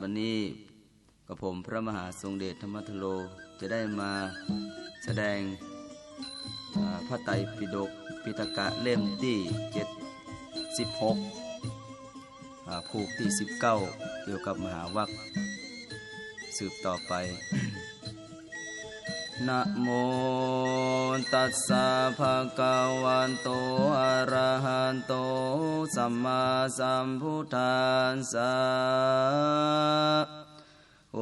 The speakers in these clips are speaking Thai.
วันนี้กับผมพระมหาทรงเดชธรรมทโลจะได้มาแสดงพระไตรปิฎกปิตกะเล่มที่เจ็ดสิบหกผูกที่สิบเก้าเกี่ยวกับมหาวัคสืบต่อไป นะโมตัสสะภะคะวันโตอะระหันโตสัมมาสัมพุทธัสสะโอ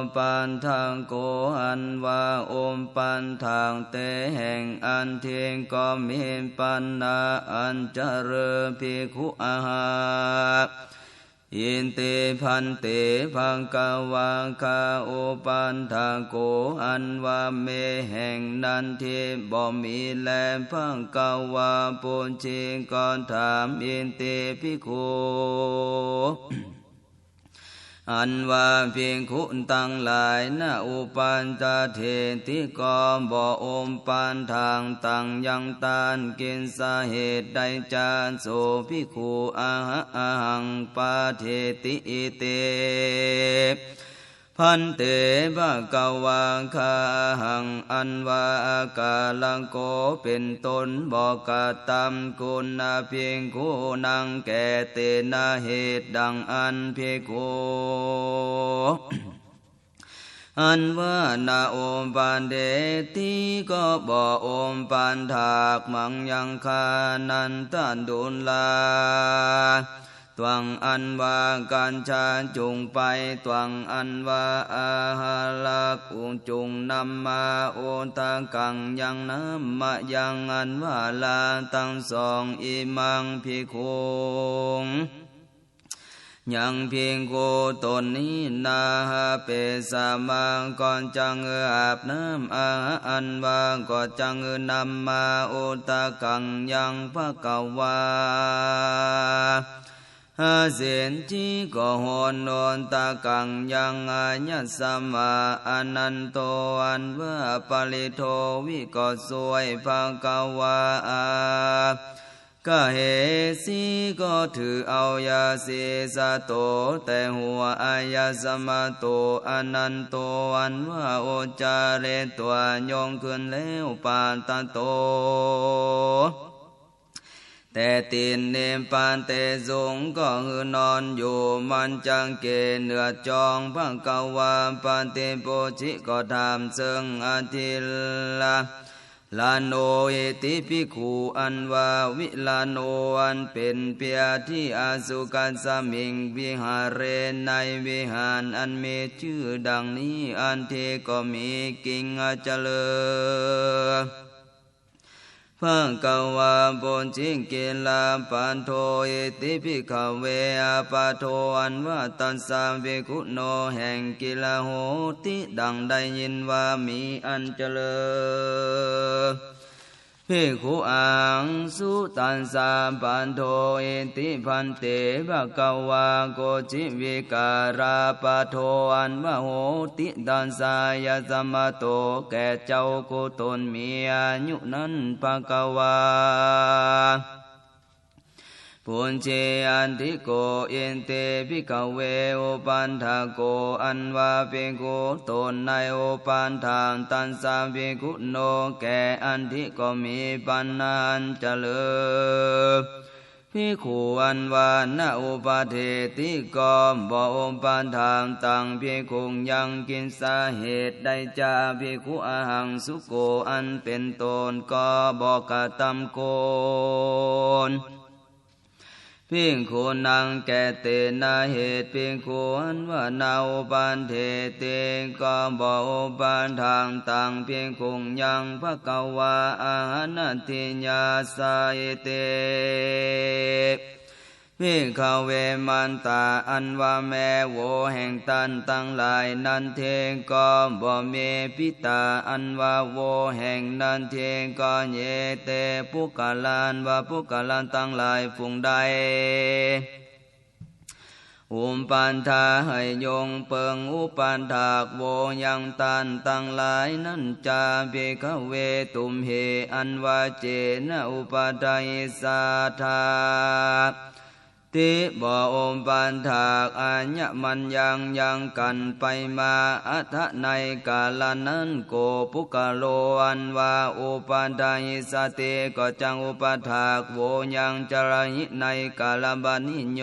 มปันทางโกอันวาโอมปันทางเตแห่งอันเทงก็มีปันนาอันเจริญพิคุอาหา อินเตพันเตพังกาวาคาโอปันทาโกอันวาเมแห่งนันเทบ่มีแลพังกาวาปุญชิงกอนถามอินเตพิโค อันว่าเพียงคุณตั้งหลายนาอุปันตเทติกอมบ่อมปันทางตั้งยังตานกินสาเหตุใดจานโสพิคูอาหะอาหังปาเทติอิเต พันเตบะกวาคาหังอันวากาลังโกเป็นตนบอกกาตามคุณนาเพียงคูนังแก่เตนาเหตุดังอันเพียโกอันว่านาโอมปานเดตีก็บอกโอมปานถากมังยังคานันตันดุลลา ตวังอันว่าการชาจุงไปตวังอันว่าอาหาลักอุจุงนำมาโอตากังยังน้ำมายังอันว่าลาตั้งสองอิมังพิคงยังเพียงโกตนนี้นาฮาเปสามังก่อนจังเอาบน้ำอาอันว่าก่อนจังเอนำมาโอตากังยังพระกวาหา เสนจีก็หอนนอนตากังยังอาญาสัมมาอนันโตอันเว่าลิโทวิก็สวยพังกาวาอาก็เหสีก็ถือเอายาเสสะโตแต่หัวอายาสมาโตอนันโตอันว่าโอจาเรตัวยงขึ้นแล้วปานตาโต แต่ตีนเนมปานเตสงก็คือนอนอยู่มันจังเกเนือจองพังกาวาปานเตโปชิก็ทำซึ่งอาทิลาลาโนเอติพิคูอันวาวิลาโนอันเป็นเปียที่อาสุกันสมิงวิหารเรในวิหารอันมีชื่อดังนี้อันเทก็มีกิงอาจเลอพระกวาปุญ จิกิลาปันโทเอติพิขเวอาปาโทอันว่าตันสามเวกุโนแห่งกิลาโหติดังได้ยินว่ามีอันเจริญ พิขุอังสุตันสาปันโทเอติพันเตภะกวาโกจิวิการาปะโทอันวะโหติตันสายะสมโตแก่เจ้าโกตนมีอายุนั้นภะกวา ปุญเจอันติโกเอ็นเตพิกเวโอปันทาโกอันวาเปโกตนในโอปันทางตันสามเปกุโนแก่อันทิก็มีปันนันเจริญพิขูอันวานาอุปเทติกอมบอมปานทางตังพิคุงยังกินสาเหตุใดจาพิคุอาหังสุโกอันเป็นตนก็บอกกะตำโกน พิงคนังแกเตนาเหตุพิงคูอันว่านาอุปันเทเตก็บอกอุปันทางต่างเพียงคงยังพระกวาอาหานติญาสายเต พิขเวมันตาอันว่าแม่โวแห่งตันตั้งหลายนันเทงก็บ่เมพิตาอันว่าโวแห่งนันเทงก็เยเตปุกาลานว่าปุกาลานตั้งหลายฟุงใดอุมปันธาให้ยงเปิงอุปันถากโวยังตันตั้งหลายนันจาเบกเวตุมเหอันว่าเจนะอุปาทายสาธา ติบ่อมปันถากอัญญมันยังยังกันไปมาอัทในกาลนั้นโกปุกะโลอันว่าอุปันไดสติก็จังอุปถากโวยังจรหิในกาลบันิโย